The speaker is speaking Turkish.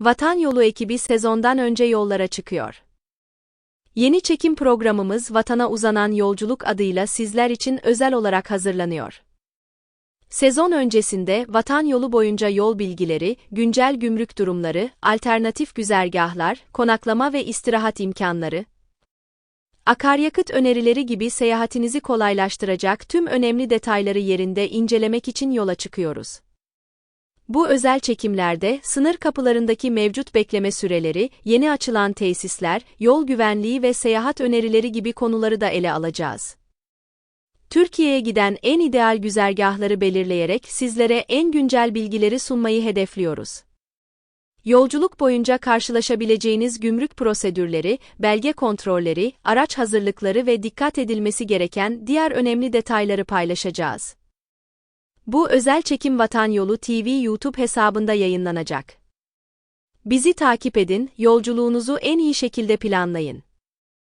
Vatan Yolu ekibi sezondan önce yollara çıkıyor. Yeni çekim programımız Vatana Uzanan Yolculuk adıyla sizler için özel olarak hazırlanıyor. Sezon öncesinde vatan yolu boyunca yol bilgileri, güncel gümrük durumları, alternatif güzergahlar, konaklama ve istirahat imkanları, akaryakıt önerileri gibi seyahatinizi kolaylaştıracak tüm önemli detayları yerinde incelemek için yola çıkıyoruz. Bu özel çekimlerde sınır kapılarındaki mevcut bekleme süreleri, yeni açılan tesisler, yol güvenliği ve seyahat önerileri gibi konuları da ele alacağız. Türkiye'ye giden en ideal güzergahları belirleyerek sizlere en güncel bilgileri sunmayı hedefliyoruz. Yolculuk boyunca karşılaşabileceğiniz gümrük prosedürleri, belge kontrolleri, araç hazırlıkları ve dikkat edilmesi gereken diğer önemli detayları paylaşacağız. Bu özel çekim Vatan Yolu TV YouTube hesabında yayınlanacak. Bizi takip edin, yolculuğunuzu en iyi şekilde planlayın.